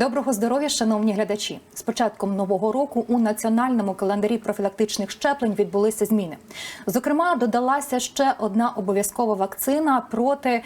Доброго здоров'я, шановні глядачі! З початком нового року у національному календарі профілактичних щеплень відбулися зміни. Зокрема, додалася ще одна обов'язкова вакцина проти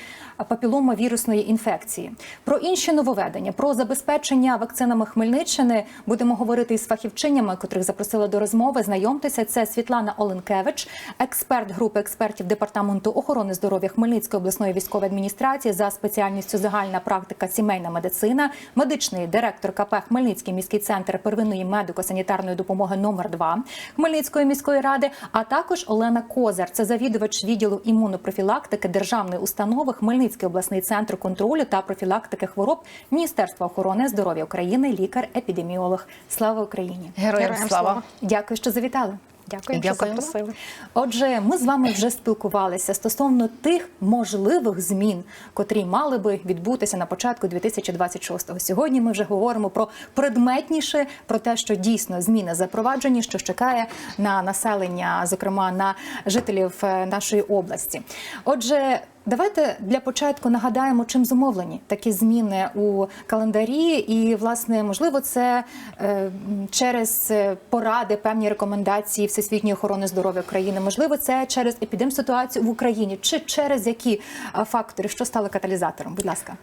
папіломавірусної інфекції. Про інші нововведення, про забезпечення вакцинами Хмельниччини будемо говорити із фахівчинями, котрих запросили до розмови. Знайомтеся, це Світлана Оленкевич, експерт групи експертів департаменту охорони здоров'я Хмельницької обласної військової адміністрації за спеціальністю загальна практика сімейна медицина, медичний директор КП Хмельницький міський центр первинної медико-санітарної допомоги номер 2 Хмельницької міської ради, а також Олена Козар, це завідувач відділу імунопрофілактики державної установи Хмельницький обласний центр контролю та профілактики хвороб Міністерства охорони здоров'я України, лікар-епідеміолог. Слава Україні! Героям, Героям слава. Дякую, що завітали. Дякую, що запросили. Отже, ми з вами вже спілкувалися стосовно тих можливих змін, котрі мали би відбутися на початку 2026-го. Сьогодні ми вже говоримо про предметніше, про те, що дійсно зміни запроваджені, що чекає на населення, зокрема на жителів е, нашої області. Отже. Давайте для початку нагадаємо, чим зумовлені такі зміни у календарі, і власне можливо це е, через е, поради, певні рекомендації Всесвітньої охорони здоров'я України. Можливо, це через епідемситуацію в Україні, чи через які е, фактори, що стали каталізатором? Будь ласка.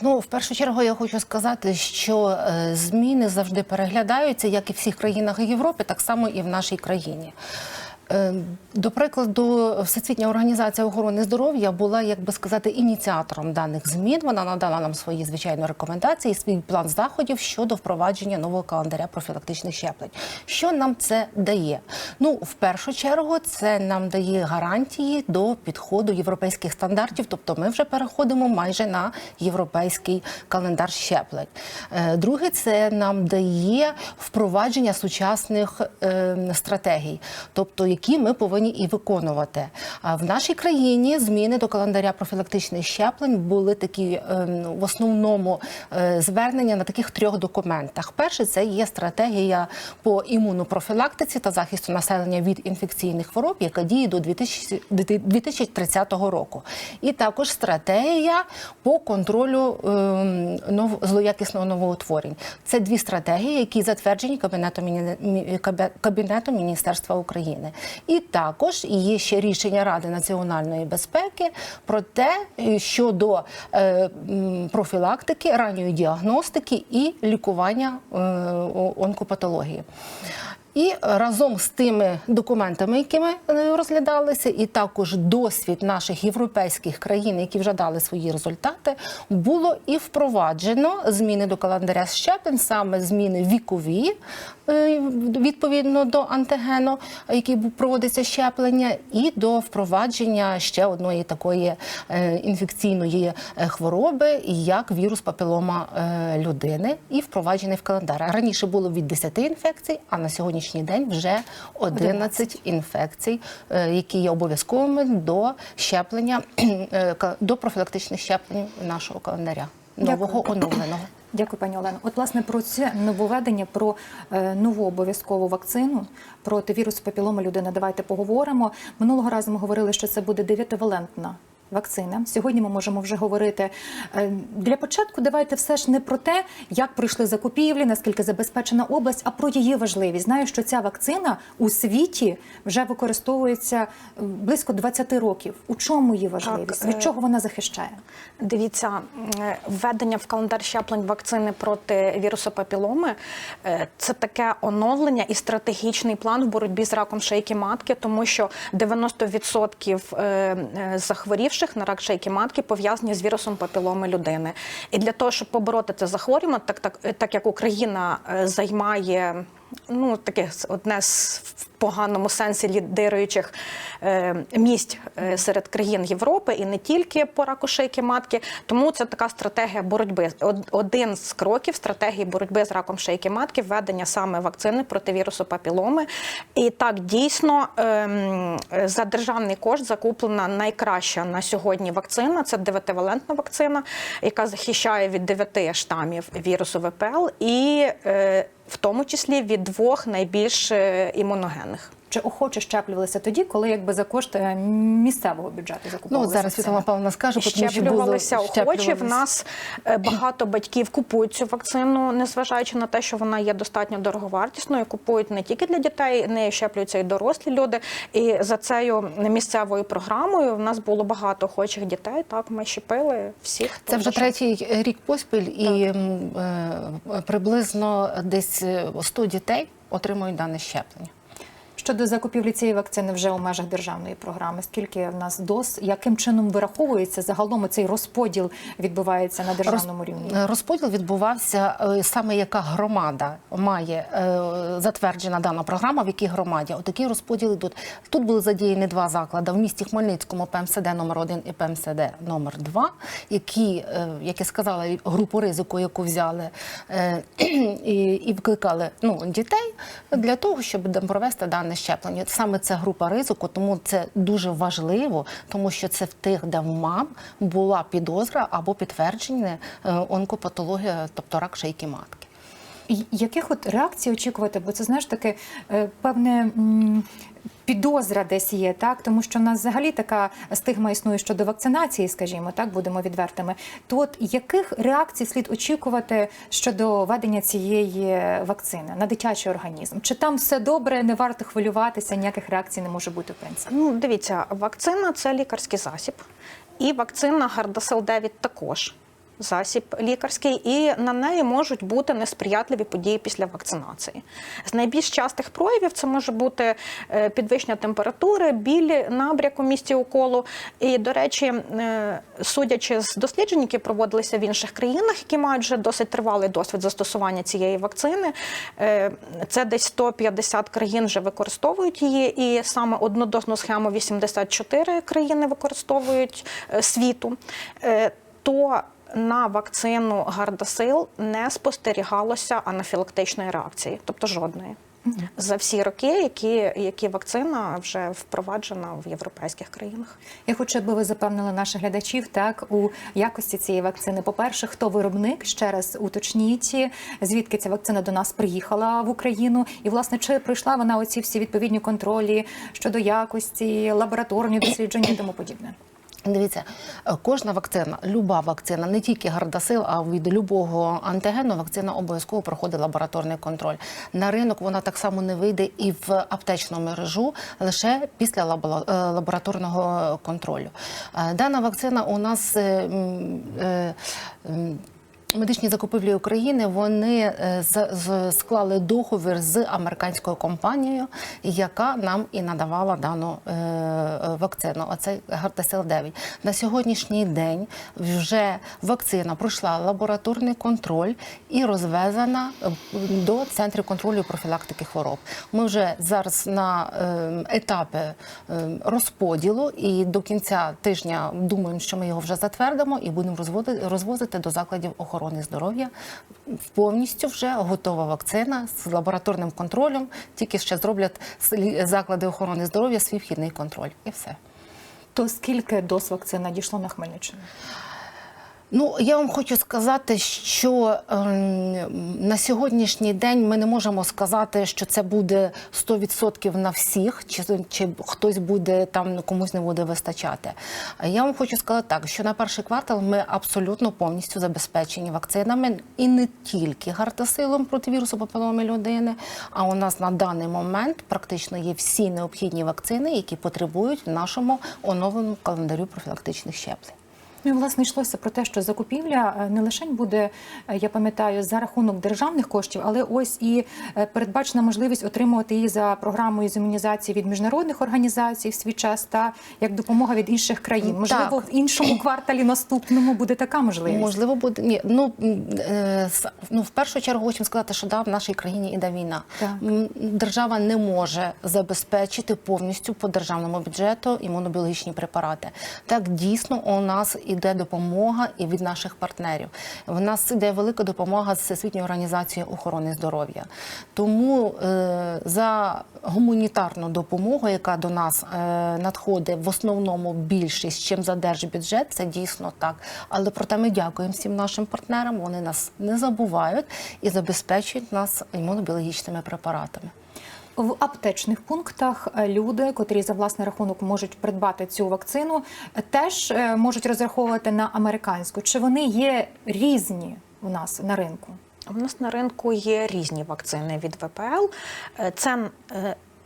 Ну, в першу чергу я хочу сказати, що зміни завжди переглядаються, як і в всіх країнах Європи, так само і в нашій країні. Е, До прикладу, Всесвітня організація охорони здоров'я була, як би сказати, ініціатором даних змін. Вона надала нам свої звичайно рекомендації, свій план заходів щодо впровадження нового календаря профілактичних щеплень. Що нам це дає? Ну, в першу чергу, це нам дає гарантії до підходу європейських стандартів, тобто ми вже переходимо майже на європейський календар щеплень. Е, Друге, це нам дає впровадження сучасних е, стратегій, тобто які ми повинні і виконувати. А в нашій країні зміни до календаря профілактичних щеплень були такі е, ну, в основному е, звернення на таких трьох документах. Перше це є стратегія по імунопрофілактиці та захисту населення від інфекційних хвороб, яка діє до 2000 2030 року. І також стратегія по контролю е, нов- злоякісного новоутворень. Це дві стратегії, які затверджені Кабінетом, Міні- Кабінетом Міністерства України. І також є ще рішення Ради національної безпеки про те, е, щодо е, профілактики, ранньої діагностики і лікування е, онкопатології. І разом з тими документами, якими е, розглядалися, і також досвід наших європейських країн, які вже дали свої результати, було і впроваджено зміни до календаря щеплень, саме зміни вікові, е, відповідно до антигену, який проводиться щеплення, і до впровадження ще одної такої е, інфекційної хвороби, як вірус папілома людини, і впроваджений в календар. Раніше було від 10 інфекцій, а на сьогоднішній день вже 11 інфекцій, е, які є обов'язковими до щеплення е, до профілактичних щеплень нашого календаря нового Дякую. оновленого. Дякую, пані Олено. От, власне, про це нововведення, про е, нову обов'язкову вакцину проти вірусу папіломи людини. Давайте поговоримо. Минулого разу ми говорили, що це буде дев'ятивалентна вакцина. Сьогодні ми можемо вже говорити е, для початку. Давайте все ж не про те, як пройшли закупівлі, наскільки забезпечена область, а про її важливість. Знаю, що ця вакцина у світі вже використовується е, близько 20 років. У чому її важливість? е, Від чого вона захищає? Дивіться, введення в календар щеплень вакцини проти вірусу папіломи е, це таке оновлення і стратегічний план в боротьбі з раком шейки матки, тому що 90% е, захворівших на рак шейки матки пов'язані з вірусом папіломи людини. І для того, щоб побороти це захворювання, так, так, так як Україна е, займає ну таке одне з в поганому сенсі лідируючих е, місць е, серед країн Європи і не тільки по раку шийки матки. Тому це така стратегія боротьби. Один з кроків стратегії боротьби з раком шийки матки введення саме вакцини проти вірусу папіломи. І так дійсно ем, за державний кошт закуплена найкраща на сьогодні вакцина. Це дев'ятивалентна вакцина, яка захищає від дев'яти штамів вірусу ВПЛ і е, в тому числі від двох найбільш е, імуногенних. Чи охоче щеплювалися тоді, коли якби за кошт е, місцевого бюджету Ну, закуповувалися? от зараз Світлана? Павловна скаже, тому що було Щеплювалися охочі. В нас е, багато батьків купують цю вакцину, незважаючи на те, що вона є достатньо дороговартісною. Купують не тільки для дітей, нею щеплюються і дорослі люди. І за цією місцевою програмою в нас було багато охочих дітей. Так, ми щепили всіх. Це вже бажав. третій рік поспіль, і е, приблизно десь 100 дітей отримують дане щеплення. Щодо закупівлі цієї вакцини вже у межах державної програми, скільки в нас доз, яким чином вираховується загалом цей розподіл відбувається на державному рівні? Розподіл відбувався е, саме яка громада має е, затверджена дана програма, в якій громаді. Отакі розподіли йдуть. Тут були задіяні два заклади в місті Хмельницькому ПМСД номер 1 і ПМСД номер 2 які, е, як я сказала, групу ризику, яку взяли і, і викликали ну, дітей для того, щоб провести дане щеплення. Саме це група ризику, тому це дуже важливо, тому що це в тих, де в мам була підозра або підтвердження е, онкопатологія, тобто рак шийки матки. Яких от реакцій очікувати? Бо це знаєш таке е, певне. Підозра десь є, так тому що в нас взагалі така стигма існує щодо вакцинації, скажімо, так будемо відвертими. То от яких реакцій слід очікувати щодо введення цієї вакцини на дитячий організм? Чи там все добре, не варто хвилюватися, ніяких реакцій не може бути в принципі? Ну, дивіться, вакцина це лікарський засіб, і вакцина Gardasil 9 також. Засіб лікарський, і на неї можуть бути несприятливі події після вакцинації. З найбільш частих проявів це може бути е, підвищення температури, біль, набряк у місці уколу. І, до речі, е, судячи з досліджень, які проводилися в інших країнах, які мають вже досить тривалий досвід застосування цієї вакцини, е, це десь 150 країн вже використовують її, і саме однодозну схему 84 країни використовують світу. То на вакцину Гардасил не спостерігалося анафілактичної реакції, тобто жодної. За всі роки, які, які вакцина вже впроваджена в європейських країнах. Я хочу, аби ви запевнили наших глядачів так у якості цієї вакцини. По-перше, хто виробник ще раз уточніть, звідки ця вакцина до нас приїхала в Україну, і власне чи пройшла вона оці всі відповідні контролі щодо якості, лабораторні дослідження і тому подібне. Дивіться, е, кожна вакцина, люба вакцина, не тільки гардасил, а від любого антигену вакцина обов'язково проходить лабораторний контроль. На ринок вона так само не вийде і в аптечну мережу лише після е, лабораторного контролю. Е, Дана вакцина у нас. Медичні закупівлі України вони е, склали договір з американською компанією, яка нам і надавала дану е, е, вакцину. Оце Гартасил 9 На сьогоднішній день вже вакцина пройшла лабораторний контроль і розвезена до центрів контролю профілактики хвороб. Ми вже зараз на етапі розподілу, і до кінця тижня думаємо, що ми його вже затвердимо і будемо розводити, розвозити до закладів охорони здоров'я. Повністю вже готова вакцина з лабораторним контролем. Тільки ще зроблять заклади охорони здоров'я свій вхідний контроль. І все. То скільки доз вакцин надійшло на Хмельниччину? Ну, я вам хочу сказати, що ем, на сьогоднішній день ми не можемо сказати, що це буде 100% на всіх, чи, чи хтось буде там комусь не буде вистачати. Я вам хочу сказати так, що на перший квартал ми абсолютно повністю забезпечені вакцинами і не тільки гартасилом проти вірусу папіломи людини, а у нас на даний момент практично є всі необхідні вакцини, які потребують в нашому оновленому календарю профілактичних щеплень. Ну і власне йшлося про те, що закупівля е, не лише буде, е, я пам'ятаю, за рахунок державних коштів, але ось і е, передбачена можливість отримувати її за програмою з імунізації від міжнародних організацій в свій час та як допомога від інших країн. Можливо, Так. в іншому кварталі наступному буде така можливість. Можливо, буде ні. Ну ну в першу чергу хочемо сказати, що да, в нашій країні іде війна. Так. Держава не може забезпечити повністю по державному бюджету імунобіологічні препарати. Так дійсно у нас іде допомога і від наших партнерів. В нас іде велика допомога з Всесвітньої організації охорони здоров'я. Тому е, за гуманітарну допомогу, яка до нас е, надходить в основному більшість, чим за держбюджет, це дійсно так. Але проте ми дякуємо всім нашим партнерам. Вони нас не забувають і забезпечують нас імунобіологічними препаратами. В аптечних пунктах е, люди, котрі за власний рахунок можуть придбати цю вакцину, теж е, можуть розраховувати на американську. Чи вони є різні у нас на ринку? У нас на ринку є різні вакцини від ВПЛ. Е, Це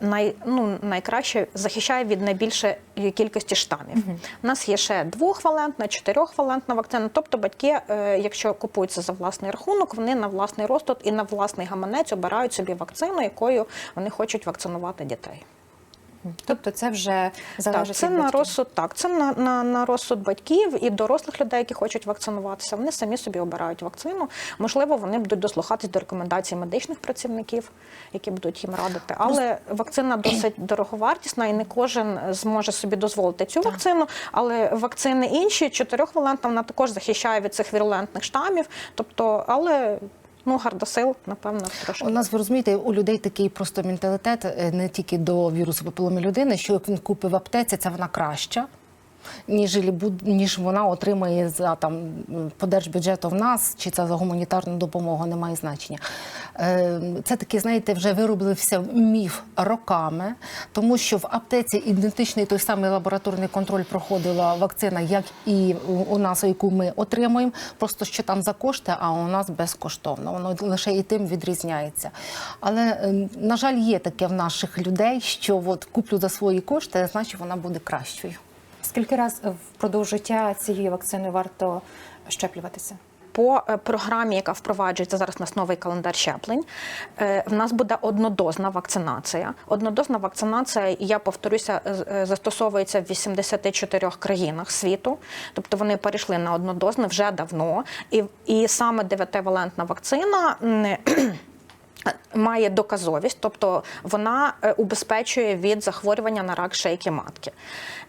най, ну, найкраще захищає від найбільшої кількості штамів. У нас є ще двохвалентна, чотирьохвалентна вакцина. Тобто батьки, е, якщо купуються за власний рахунок, вони на власний розтут і на власний гаманець обирають собі вакцину, якою вони хочуть вакцинувати дітей. Тобто, це вже залежить Так, це від на розсуд, так, це на, на, на розсуд батьків і дорослих людей, які хочуть вакцинуватися. Вони самі собі обирають вакцину. Можливо, вони будуть дослухатись до рекомендацій медичних працівників, які будуть їм радити. Але вакцина досить дороговартісна, і не кожен зможе собі дозволити цю вакцину. Але вакцини інші, чотирьохвалентна, вона також захищає від цих вірулентних штамів. Тобто, але ну, гардосил, напевно, трошки. У нас ви розумієте, у людей такий просто менталітет е, не тільки до вірусу папіломи людини, що він купив в аптеці, це вона краща. Ніж, ніж вона отримає за там по держбюджету в нас, чи це за гуманітарну допомогу, немає значення. Е, Це такий, знаєте, вже виробився міф роками, тому що в аптеці ідентичний той самий лабораторний контроль проходила вакцина, як і у нас, яку ми отримуємо. Просто що там за кошти, а у нас безкоштовно. Воно лише і тим відрізняється. Але, е, на жаль, є таке в наших людей, що от куплю за свої кошти, значить вона буде кращою. Скільки раз впродовж життя цією вакциною варто щеплюватися? По е, програмі, яка впроваджується зараз у нас новий календар щеплень, е, в нас буде однодозна вакцинація. Однодозна вакцинація, я повторюся, е, застосовується в 84 країнах світу. Тобто вони перейшли на однодозне вже давно. І, і саме дев'ятивалентна вакцина. Має доказовість, тобто вона е, убезпечує від захворювання на рак шейки матки.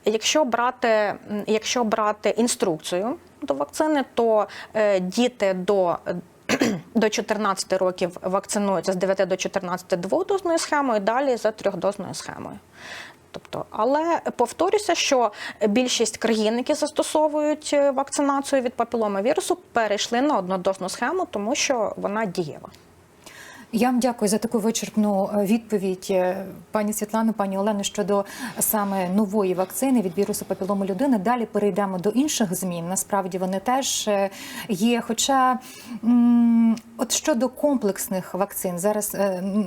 Якщо брати, якщо брати інструкцію до вакцини, то е, діти до до 14 років вакцинуються з 9 до 14 дводозною схемою, далі за трьохдозною схемою. Тобто, але повторюся, що більшість країн, які застосовують е, вакцинацію від папіломавірусу, перейшли на однодозну схему, тому що вона дієва. Я вам дякую за таку вичерпну е, відповідь, е, пані Світлано, пані Олено, щодо саме нової вакцини від вірусу папілому людини. Далі перейдемо до інших змін. Насправді вони теж е, є. Хоча от щодо комплексних вакцин, зараз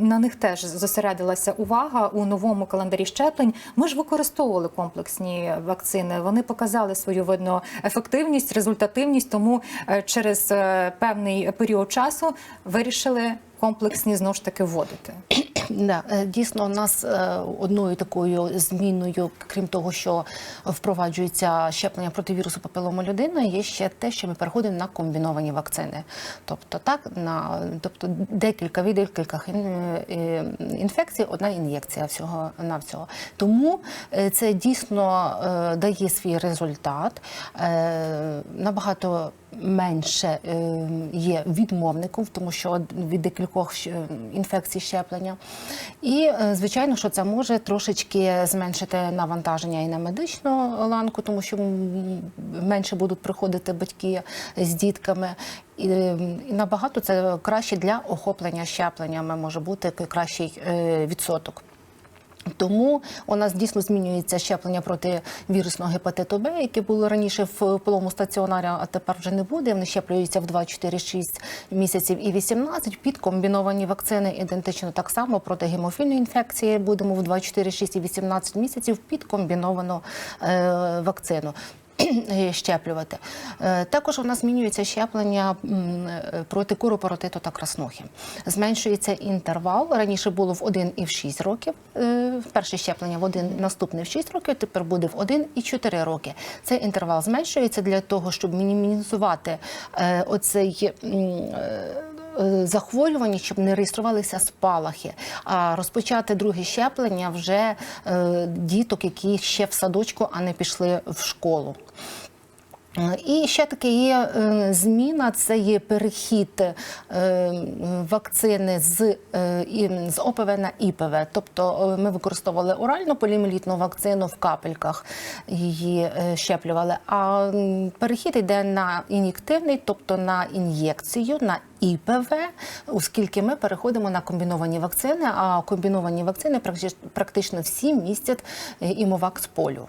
на них теж зосередилася увага у новому календарі щеплень. Ми ж використовували комплексні вакцини. Вони показали свою видно ефективність, результативність. Тому через певний період часу вирішили комплексні знову ж таки вводити. Да, е, дійсно, у нас е, одною такою зміною, крім того, що впроваджується щеплення проти вірусу папілому людини, є ще те, що ми переходимо на комбіновані вакцини. Тобто, так на тобто декілька від декілька е, інфекцій, одна ін'єкція всього навсього. Тому е, це дійсно дає свій результат. Набагато менше е, є відмовників, тому що від декількох е, інфекцій щеплення. І, е, звичайно, що це може трошечки зменшити навантаження і на медичну ланку, тому що менше будуть приходити батьки з дітками. І, е, і набагато це краще для охоплення щепленнями може бути кращий е, відсоток. Тому у нас дійсно змінюється щеплення проти вірусного гепатиту Б, яке було раніше в полому стаціонарі, а тепер вже не буде. Вони щеплюються в 2, 4, 6 місяців і 18. Під комбіновані вакцини ідентично так само проти гемофільної інфекції будемо в 2, 4, 6 і 18 місяців під комбіновану е, вакцину. Щеплювати Е, також у нас змінюється щеплення е, проти куропаротиту та краснухи. Зменшується інтервал. Раніше було в 1 і в 6 років. Е, Перше щеплення в 1, наступне в 6 років. Тепер буде в 1 і 4 роки. Цей інтервал зменшується для того, щоб мінімізувати е, оцей. Е, захворювання, щоб не реєструвалися спалахи, а розпочати друге щеплення вже е, діток, які ще в садочку, а не пішли в школу. І ще таке є е, зміна: це є перехід е, вакцини з, е, з ОПВ на ІПВ. Тобто ми використовували оральну полімелітну вакцину в капельках, її щеплювали. А перехід йде на ін'єктивний, тобто на ін'єкцію, на ІПВ, оскільки ми переходимо на комбіновані вакцини, а комбіновані вакцини практи- практично всі містять е, імовакс полю.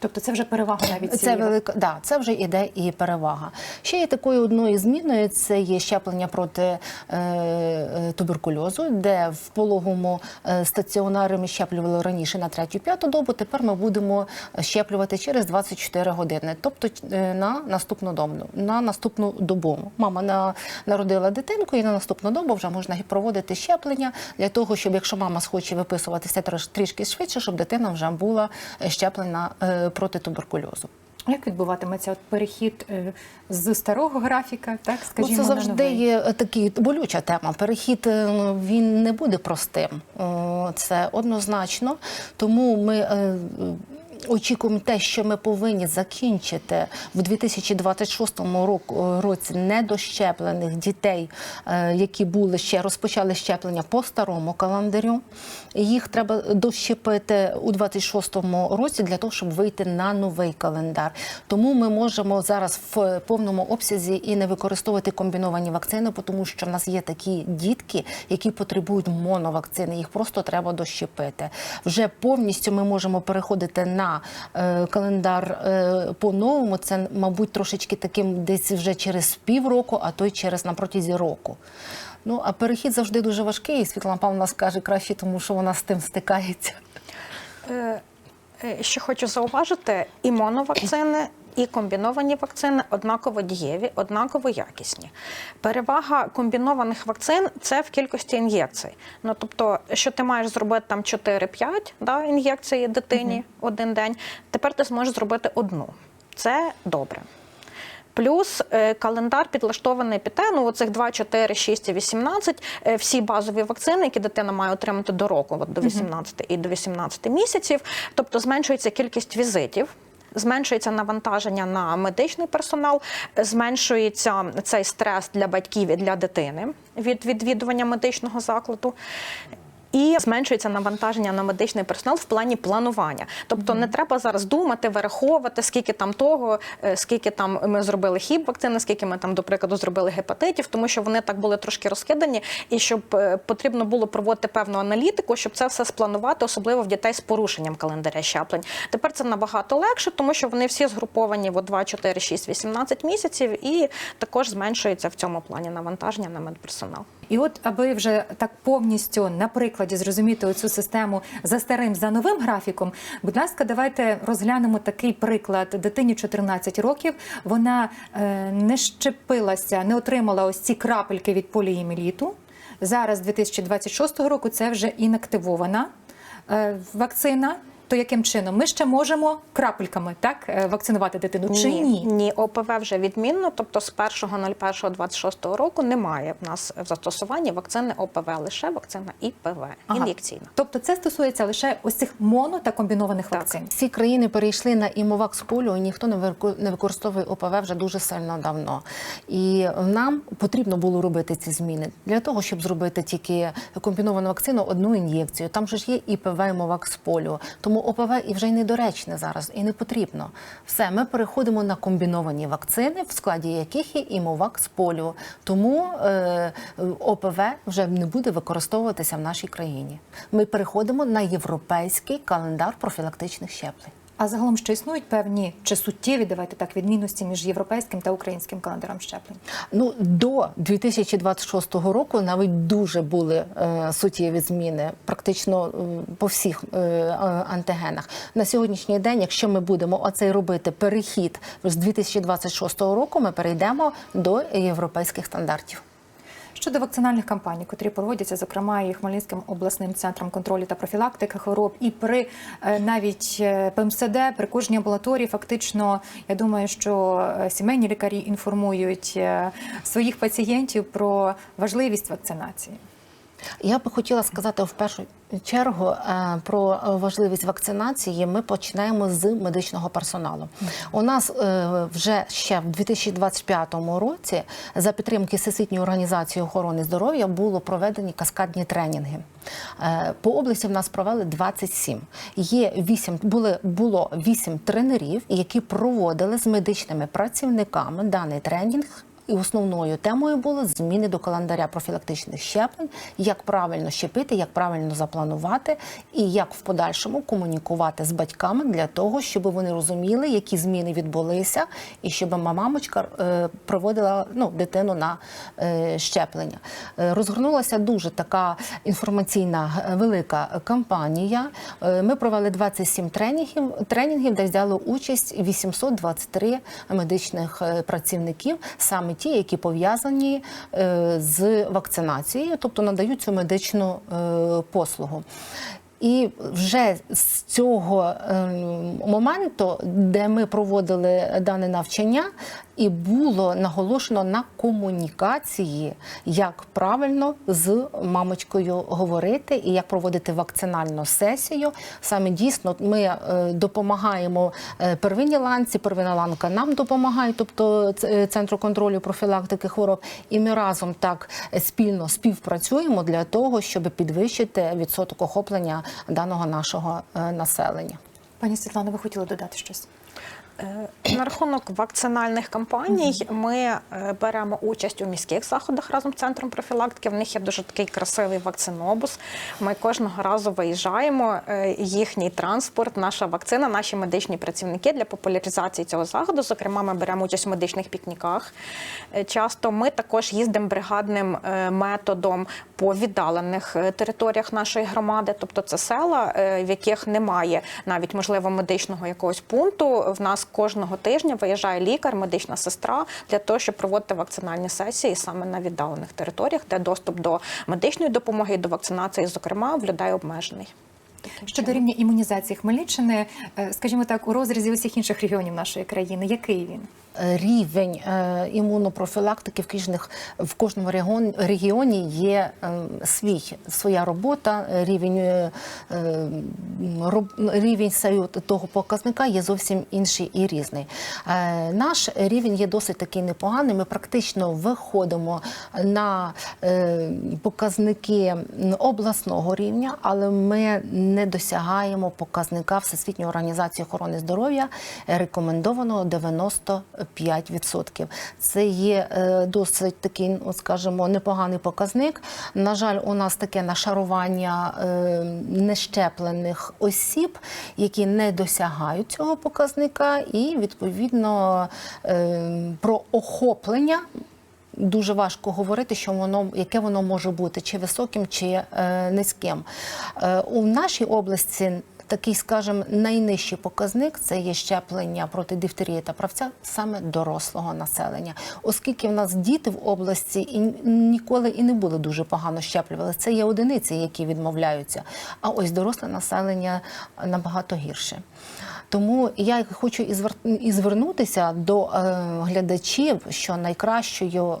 Тобто це вже перевага навіть Це велика, да, це вже іде і перевага. Ще є такою одною зміною: це є щеплення проти е, е, туберкульозу, де в пологому е, стаціонарі ми щеплювали раніше на третю-п'яту добу. Тепер ми будемо щеплювати через 24 години, тобто е, на наступну добу. На наступну добу. Мама на, народила дитинку, і на наступну добу вже можна проводити щеплення для того, щоб якщо мама схоче виписуватися трішки швидше, щоб дитина вже була щеплена е, проти туберкульозу. Як відбуватиметься от перехід е, з старого графіка, так Ну, це це на завжди новий? є е, такий болюча тема. Перехід е, він не буде простим. Це однозначно. Тому ми. Е, Очікуємо те, що ми повинні закінчити в 2026 року- році недощеплених дітей, е, які були ще розпочали щеплення по старому календарю. Їх треба дощепити у 26 році для того, щоб вийти на новий календар. Тому ми можемо зараз в повному обсязі і не використовувати комбіновані вакцини, тому що в нас є такі дітки, які потребують моновакцини. Їх просто треба дощепити. Вже повністю ми можемо переходити на е, календар е, по-новому. Це, мабуть, трошечки таким десь вже через півроку, а то й через на протязі року. Ну а перехід завжди дуже важкий. і Світлана Павловна скаже краще, тому що вона з тим стикається. Е, Ще хочу зауважити, і моновакцини, і комбіновані вакцини однаково дієві, однаково якісні. Перевага комбінованих вакцин це в кількості ін'єкцій. Ну тобто, що ти маєш зробити там 4-5 да, ін'єкції дитині один день, тепер ти зможеш зробити одну. Це добре. Плюс е, календар підлаштований під те, ну оцих 2, 4, 6 і 18, е, всі базові вакцини, які дитина має отримати до року, от до 18 і до 18 місяців. Тобто зменшується кількість візитів. Зменшується навантаження на медичний персонал, зменшується цей стрес для батьків і для дитини від відвідування медичного закладу. І зменшується навантаження на медичний персонал в плані планування. Тобто не треба зараз думати, вираховувати, скільки там того, е, скільки там ми зробили хіп вакцини, скільки ми там, до прикладу, зробили гепатитів, тому що вони так були трошки розкидані, і щоб е, потрібно було проводити певну аналітику, щоб це все спланувати, особливо в дітей з порушенням календаря щеплень. Тепер це набагато легше, тому що вони всі згруповані в 2, 4, 6, 18 місяців, і також зменшується в цьому плані навантаження на медперсонал. І от, аби вже так повністю на прикладі зрозуміти оцю систему за старим за новим графіком, будь ласка, давайте розглянемо такий приклад. Дитині 14 років. Вона е, не щепилася, не отримала ось ці крапельки від полієміліту. Зараз 2026 року це вже інактивована е, вакцина. То яким чином ми ще можемо крапельками так е, вакцинувати дитину? Чи ні? Ні, ОПВ вже відмінно, тобто з 1.01.26 року немає в нас в застосуванні вакцини ОПВ, лише вакцина ІПВ, Ага. ін'єкційна. Тобто це стосується лише ось цих моно та комбінованих Так. вакцин. Всі країни перейшли на імовакс поліо, і ніхто не вико- використовує ОПВ вже дуже сильно давно. І нам потрібно було робити ці зміни для того, щоб зробити тільки комбіновану вакцину одну ін'єкцію. Там же ж є ІПВ імовакс поліо. Тому ОПВ і вже й недоречне зараз, і не потрібно. Все, ми переходимо на комбіновані вакцини, в складі яких є з поліо. Тому е, ОПВ вже не буде використовуватися в нашій країні. Ми переходимо на європейський календар профілактичних щеплень. А загалом ще існують певні чи суттєві, давайте так, відмінності між європейським та українським календарем щеплень. Ну до 2026 року навіть дуже були е, суттєві зміни, практично е, по всіх е, е, антигенах. На сьогоднішній день, якщо ми будемо оцей робити перехід з 2026 року, ми перейдемо до європейських стандартів. Щодо вакцинальних кампаній, котрі проводяться, зокрема, і Хмельницьким обласним центром контролю та профілактики хвороб, і при е, навіть е, ПМСД, при кожній амбулаторії, фактично, я думаю, що е, сімейні лікарі інформують своїх пацієнтів про важливість вакцинації. Я би хотіла сказати в першу чергу е, про важливість вакцинації. Ми починаємо з медичного персоналу. У нас е, вже ще в 2025 році за підтримки Всесвітньої організації охорони здоров'я було проведені каскадні тренінги. Е, По області в нас провели 27. Є 8, були, було 8 тренерів, які проводили з медичними працівниками даний тренінг. І основною темою було зміни до календаря профілактичних щеплень, як правильно щепити, як правильно запланувати, і як в подальшому комунікувати з батьками для того, щоб вони розуміли, які зміни відбулися, і щоб мамочка е, проводила ну, дитину на е, щеплення. Е, розгорнулася дуже така інформаційна велика кампанія. Ми провели 27 тренінгів, тренінгів, де взяли участь 823 медичних працівників, саме ті, які пов'язані е, з вакцинацією, тобто надають цю медичну е, послугу. І вже з цього е, моменту, де ми проводили дане навчання, і було наголошено на комунікації, як правильно з мамочкою говорити і як проводити вакцинальну сесію. Саме дійсно ми е, допомагаємо е, первинній ланці, первинна ланка нам допомагає, тобто центру контролю профілактики хвороб. І ми разом так е, спільно співпрацюємо для того, щоб підвищити відсоток охоплення даного нашого е, населення. Пані Світлана, ви хотіли додати щось? Е, На рахунок вакцинальних кампаній ми е, беремо участь у міських заходах разом з центром профілактики. В них є дуже такий красивий вакцинобус. Ми кожного разу виїжджаємо. е, Їхній транспорт, наша вакцина, наші медичні працівники для популяризації цього заходу. Зокрема, ми беремо участь у медичних пікніках. Часто ми також їздимо бригадним методом по віддалених територіях нашої громади, тобто це села, в яких немає навіть можливо медичного якогось пункту. В нас кожного тижня виїжджає лікар, медична сестра для того, щоб проводити вакцинальні сесії саме на віддалених територіях, де доступ до медичної допомоги і до вакцинації, зокрема, в людей обмежений. Щодо рівня імунізації Хмельниччини, е, скажімо так, у розрізі усіх інших регіонів нашої країни, який він? рівень е, імунопрофілактики в кожних в кожному регіон, регіоні є е, свій своя робота. е, Рівень е, е, рівень того показника є зовсім інший і різний. Е, Наш рівень є досить такий непоганий. Ми практично виходимо на е, показники обласного рівня, але ми не досягаємо показника Всесвітньої організації охорони здоров'я рекомендованого 95%. Це є е, досить такий, ну, скажімо, непоганий показник. На жаль, у нас таке нашарування е, нещеплених осіб, які не досягають цього показника, і відповідно е, про охоплення. Дуже важко говорити, що воно яке воно може бути, чи високим, чи е, низьким. Е, у нашій області такий, скажімо, найнижчий показник це є щеплення проти дифтерії та правця саме дорослого населення, оскільки в нас діти в області і ніколи і не були дуже погано щеплювали. Це є одиниці, які відмовляються. А ось доросле населення набагато гірше. Тому я хочу і звер- звернутися до е, глядачів, що найкращою е,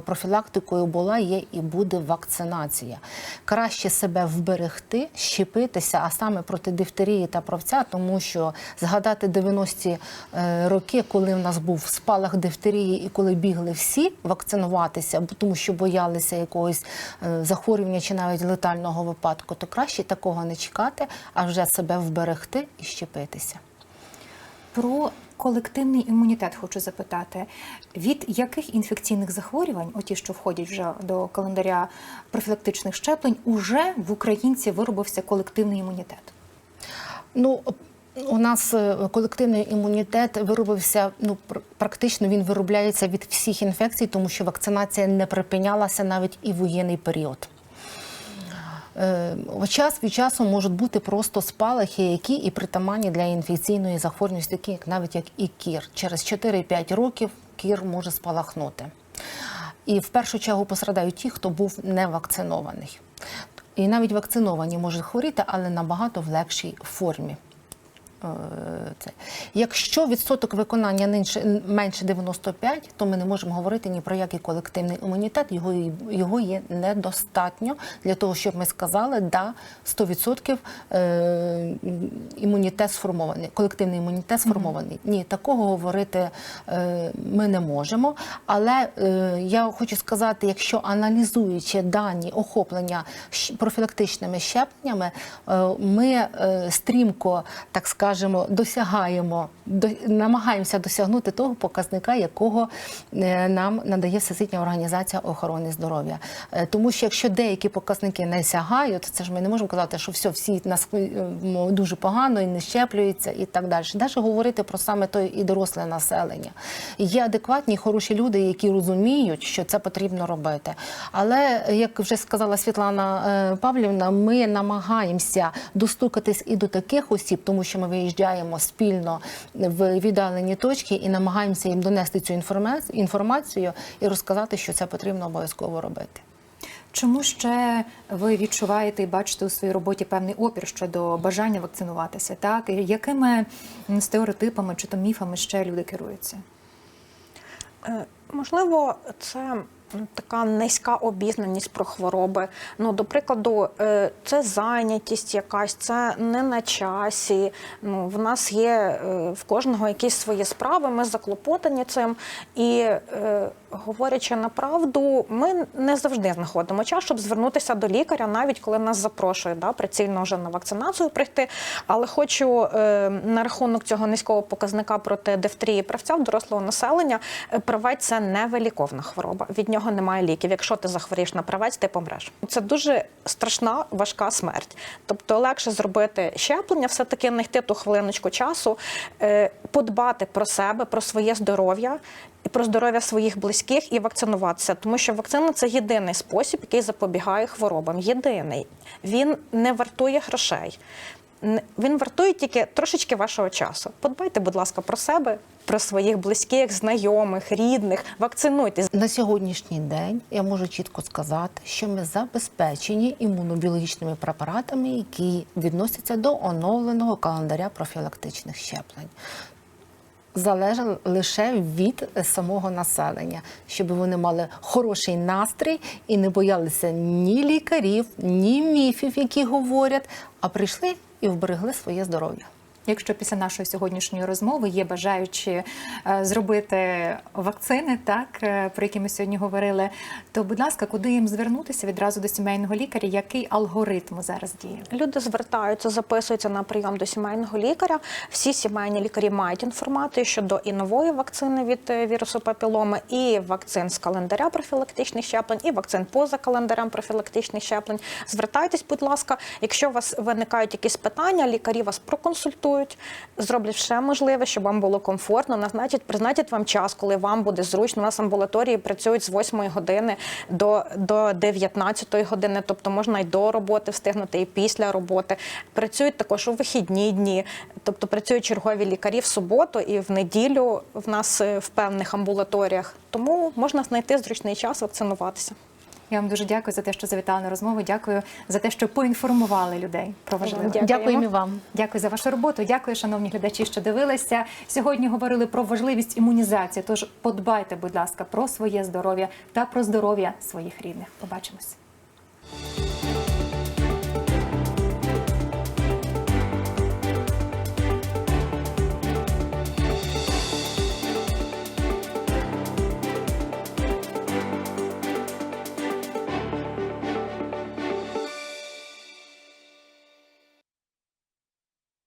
профілактикою була є і буде вакцинація. Краще себе вберегти, щепитися, а саме проти дифтерії та правця, тому що згадати 90-ті е, роки, коли в нас був спалах дифтерії і коли бігли всі вакцинуватися, тому що боялися якогось захворювання чи навіть летального випадку, то краще такого не чекати, а вже себе вберегти і щепитися. Про колективний імунітет хочу запитати. Від яких інфекційних захворювань, оті, що входять вже до календаря профілактичних щеплень, уже в українців виробився колективний імунітет? Ну у нас е, колективний імунітет виробився. Ну пр- практично він виробляється від всіх інфекцій, тому що вакцинація не припинялася навіть і в воєнний період. Е, Час від часу можуть бути просто спалахи, які і притаманні для інфекційної захворюваності, такі навіть як і кір. Через 4-5 років кір може спалахнути. І в першу чергу пострадають ті, хто був не вакцинований. І навіть вакциновані можуть хворіти, але набагато в легшій формі. Е, Це. Якщо відсоток виконання менше 95, то ми не можемо говорити ні про який колективний імунітет. Його, його є недостатньо для того, щоб ми сказали, да, 100% е, імунітет сформований, колективний імунітет сформований. Ні, такого говорити е, ми не можемо. Але я хочу сказати, якщо аналізуючи дані охоплення профілактичними щепленнями, ми стрімко, так скажемо, досягаємо, до, намагаємося досягнути того показника, якого е, нам надає Всесвітня організація охорони здоров'я. Е, Тому що якщо деякі показники не сягають, це ж ми не можемо казати, що все, всі нас е, дуже погано і не щеплюються і так далі. Навіть говорити про саме то і доросле населення. Є адекватні, хороші люди, які розуміють, що це потрібно робити. Але як вже сказала Світлана Павлівна, ми намагаємося достукатись і до таких осіб, тому що ми виїжджаємо спільно в віддалені точки і намагаємося їм донести цю інформа- інформацію і розказати, що це потрібно обов'язково робити. Чому ще ви відчуваєте і бачите у своїй роботі певний опір щодо бажання вакцинуватися? Так і якими стереотипами чи то міфами ще люди керуються? Е, Можливо, це така низька обізнаність про хвороби. Ну, до прикладу, е, це зайнятість якась, це не на часі. Ну, в нас є е, в кожного якісь свої справи, ми заклопотані цим. І е, говорячи на правду, ми не завжди знаходимо час, щоб звернутися до лікаря, навіть коли нас запрошують да, прицільно вже на вакцинацію прийти. Але хочу на рахунок цього низького показника проти дифтерії правця в дорослого населення. Правець це невиліковна хвороба. Від нього немає ліків. Якщо ти захворієш на правець, ти помреш. Це дуже страшна, важка смерть. Тобто легше зробити щеплення, все таки знайти ту хвилиночку часу, е, подбати про себе, про своє здоров'я. І про здоров'я своїх близьких і вакцинуватися, тому що вакцина це єдиний спосіб, який запобігає хворобам. Єдиний він не вартує грошей. Він вартує тільки трошечки вашого часу. Подбайте, будь ласка, про себе, про своїх близьких, знайомих, рідних. Вакцинуйтесь. На сьогоднішній день я можу чітко сказати, що ми забезпечені імунобіологічними препаратами, які відносяться до оновленого календаря профілактичних щеплень. Залежить лише від самого населення, щоб вони мали хороший настрій і не боялися ні лікарів, ні міфів, які говорять, а прийшли і вберегли своє здоров'я. Якщо після нашої сьогоднішньої розмови є бажаючі е, зробити вакцини, так е, про які ми сьогодні говорили, то будь ласка, куди їм звернутися відразу до сімейного лікаря? Який алгоритм зараз діє? Люди звертаються, записуються на прийом до сімейного лікаря. Всі сімейні лікарі мають інформацію щодо і нової вакцини від е, вірусу папіломи, і вакцин з календаря профілактичних щеплень, і вакцин поза календарем профілактичних щеплень. Звертайтесь, будь ласка, якщо у вас виникають якісь питання, лікарі вас проконсультують, зроблять все можливе, щоб вам було комфортно. Назначать, призначать вам час, коли вам буде зручно. У нас амбулаторії працюють з 8 години до, до 19 години, тобто можна і до роботи встигнути, і після роботи. Працюють також у вихідні дні, тобто працюють чергові лікарі в суботу і в неділю в нас е, в певних амбулаторіях. Тому можна знайти зручний час вакцинуватися. Я вам дуже дякую за те, що завітали на розмову. Дякую за те, що поінформували людей про важливе. Дякуємо. Дякуємо і вам. Дякую за вашу роботу. Дякую, шановні глядачі, що дивилися. Сьогодні говорили про важливість імунізації. Тож подбайте, будь ласка, про своє здоров'я та про здоров'я своїх рідних. Побачимось.